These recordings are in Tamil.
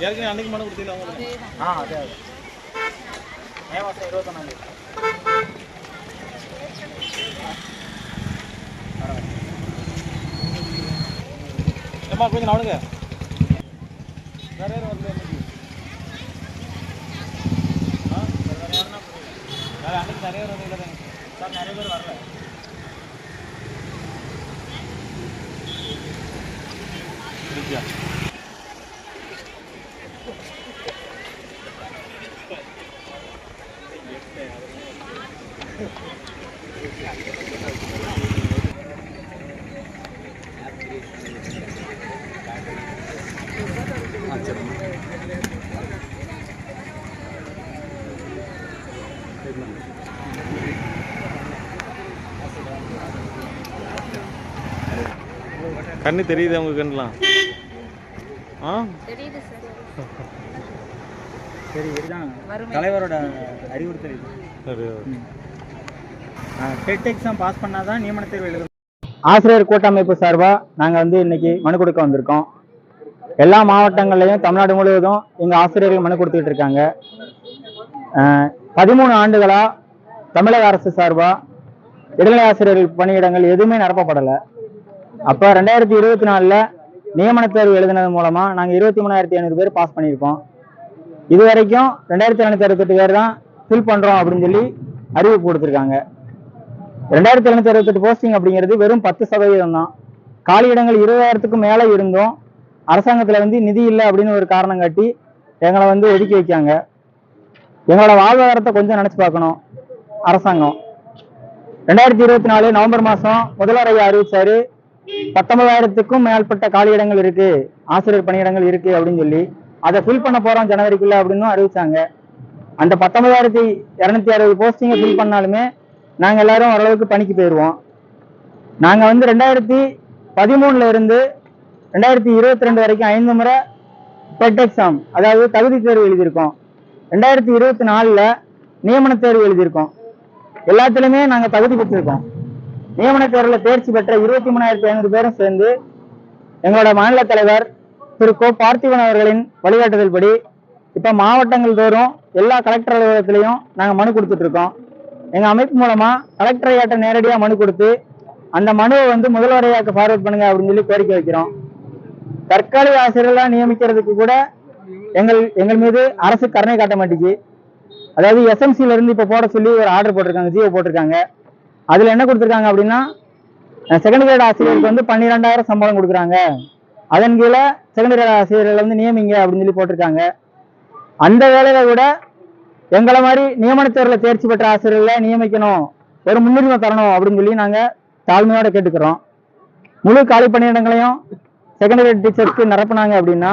ஏற்கனவே அன்னைக்கு மனு கொடுத்தீங்களா அவங்க ஆ அதே அதே. மே மாதம் இருபத்தொன்னாம் தேதி. ஏம்மா கொஞ்சம் நவனுங்க. வேற யாரும் அன்னைக்கு நிறைய பேர் வந்தீங்களா சார் நிறைய பேர் வரல இருக்கியா கண்ணு தெரியுது உங்க கண்ணுலாம்? ஆ? தெரியுது சார். சரி இதுதான். தலைவரோட அறிவுறுத்தல் இது. சரி டெட் எக்ஸாம் பாஸ் பண்ணாதான் நியமன தேர்வு ஆசிரியர் கூட்டமைப்பு சார்பாக நாங்கள் வந்து இன்னைக்கு மனு கொடுக்க வந்திருக்கோம். எல்லா மாவட்டங்கள்லையும் தமிழ்நாடு முழுவதும் எங்கள் ஆசிரியர்கள் மனு கொடுத்துட்டு இருக்காங்க. பதிமூணு ஆண்டுகளா தமிழக அரசு சார்பாக இடைநிலை ஆசிரியர்கள் பணியிடங்கள் எதுவுமே நிரப்பப்படலை. அப்போ ரெண்டாயிரத்தி இருபத்தி நாலில் நியமன தேர்வு எழுதினது மூலமாக நாங்கள் இருபத்தி மூணாயிரத்தி ஐநூறு பேர் பாஸ் பண்ணியிருக்கோம். இது வரைக்கும் ரெண்டாயிரத்தி எழுநூத்தி அறுபத்தெட்டு பேர் தான் ஃபில் பண்ணுறோம் அப்படின்னு சொல்லி அறிவிப்பு கொடுத்துருக்காங்க. ரெண்டாயிரத்தி எழுநூத்தி அறுபத்தெட்டு போஸ்டிங் அப்படிங்கிறது வெறும் பத்து சதவீதம் தான். காலி இடங்கள் இருபதாயிரத்துக்கும் மேலே இருந்தும் அரசாங்கத்தில் வந்து நிதி இல்லை அப்படின்னு ஒரு காரணம் காட்டி எங்களை வந்து ஒதுக்கி வைக்காங்க. எங்களோட வாழ்வாதாரத்தை கொஞ்சம் நினச்சி பார்க்கணும். அரசாங்கம். ரெண்டாயிரத்தி இருபத்தி நாலு நவம்பர் மாதம் முதல்வர் ஐயா அறிவிச்சாரு பத்தொன்பதாயிரத்துக்கும் மேற்பட்ட காலி இடங்கள் இருக்கு ஆசிரியர் பணியிடங்கள் இருக்கு அப்படின்னு சொல்லி. அதை ஃபில் பண்ண போறோம் ஜனவரிக்குள்ள அப்படின்னு அறிவிச்சாங்க. அந்த பத்தொன்பதாயிரத்தி இரநூத்தி அறுபது போஸ்டிங்கை ஃபில் பண்ணாலுமே நாங்கள் எல்லாரும் ஓரளவுக்கு பணிக்கு போயிடுவோம் நாங்கள் வந்து ரெண்டாயிரத்தி பதிமூணுல இருந்து ரெண்டாயிரத்தி இருபத்தி ரெண்டு வரைக்கும் ஐந்து முறை டெட் எக்ஸாம் அதாவது தகுதி தேர்வு எழுதியிருக்கோம். ரெண்டாயிரத்தி இருபத்தி நாலில் நியமன தேர்வு எழுதியிருக்கோம். எல்லாத்துலேயுமே நாங்கள் தகுதி பெற்றிருக்கோம். நியமன தேர்வில் தேர்ச்சி பெற்ற இருபத்தி மூணாயிரத்தி ஐநூறு பேரும் சேர்ந்து எங்களோட மாநில தலைவர் திரு கோ பார்த்திபன் அவர்களின் வழிகாட்டுதல்படி இப்போ மாவட்டங்கள் தோறும் எல்லா கலெக்டர் அலுவலகத்திலையும் நாங்கள் மனு கொடுத்துட்டு இருக்கோம். எங்கள் அமைப்பு மூலமாக கலெக்டர் ஐயாட்ட நேரடியாக மனு கொடுத்து அந்த மனுவை வந்து முதல்வரையாக்கு ஃபார்வர்ட் பண்ணுங்க அப்படின்னு சொல்லி கோரிக்கை வைக்கிறோம். தற்காலிக ஆசிரியர்களாக நியமிக்கிறதுக்கு கூட எங்கள் எங்கள் மீது அரசு கருணை காட்ட மாட்டேங்குது. அதாவது எஸ்எம்சில இருந்து இப்போ போட சொல்லி ஒரு ஆர்டர் போட்டிருக்காங்க ஜியோ போட்டிருக்காங்க. அதில் என்ன கொடுத்துருக்காங்க அப்படின்னா செகண்ட் கிரேட் ஆசிரியருக்கு வந்து பன்னிரெண்டாயிரம் சம்பளம் கொடுக்குறாங்க. அதன் கீழே செகண்ட் கிரேட் ஆசிரியர்களை வந்து நியமிங்க அப்படின்னு சொல்லி போட்டிருக்காங்க. அந்த வேலையில கூட எங்களை மாதிரி நியமன தேர்ச்சி பெற்ற ஆசிரியர்களை நியமிக்கணும் ஒரு முன்னுரிமை தரணும் அப்படின்னு சொல்லி நாங்கள் தாழ்மையோட கேட்டுக்கிறோம். முழு காலி பணியிடங்களையும் செகண்ட் கிரேட் டீச்சர்ஸ்க்கு நிரப்புனாங்க அப்படின்னா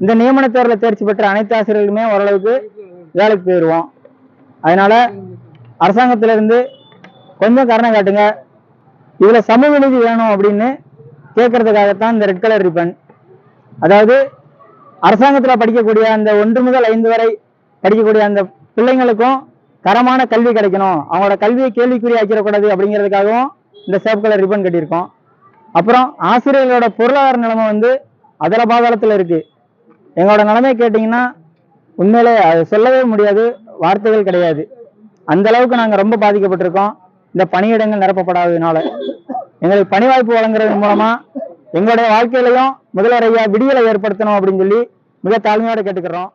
இந்த நியமன தேர்வில் தேர்ச்சி பெற்ற அனைத்து ஆசிரியர்களுமே ஓரளவுக்கு வேலைக்கு போயிடுவோம் அதனால அரசாங்கத்திலிருந்து கொஞ்சம் கருணை காட்டுங்க. இதுல சமூக நீதி வேணும் அப்படின்னு கேட்கறதுக்காகத்தான் இந்த ரெட் கலர் ரிப்பன் அதாவது அரசாங்கத்தில் படிக்கக்கூடிய அந்த ஒன்று முதல் ஐந்து வரை படிக்கக்கூடிய அந்த பிள்ளைங்களுக்கும் தரமான கல்வி கிடைக்கணும். அவங்களோட கல்வியை கேள்விக்குறி ஆக்கிடக்கூடாது அப்படிங்கிறதுக்காகவும் இந்த சேப் கலர் ரிப்பன் கட்டியிருக்கோம். அப்புறம் ஆசிரியர்களோட பொருளாதார நிலைமை வந்து அதல பாதாளத்தில் இருக்குது எங்களோட நிலைமை கேட்டிங்கன்னா உண்மையிலே அது சொல்லவே முடியாது வார்த்தைகள் கிடையாது. அந்த அளவுக்கு நாங்கள் ரொம்ப பாதிக்கப்பட்டிருக்கோம். இந்த பணியிடங்கள் நிரப்பப்படாததுனால. எங்களுக்கு பணி வாய்ப்பு வழங்குறது மூலமா எங்களுடைய வாழ்க்கையிலையும் முதல்வர் ஐயா விடியலை ஏற்படுத்தணும் அப்படின்னு சொல்லி மிக தாழ்மையோட கேட்டுக்கிறோம்.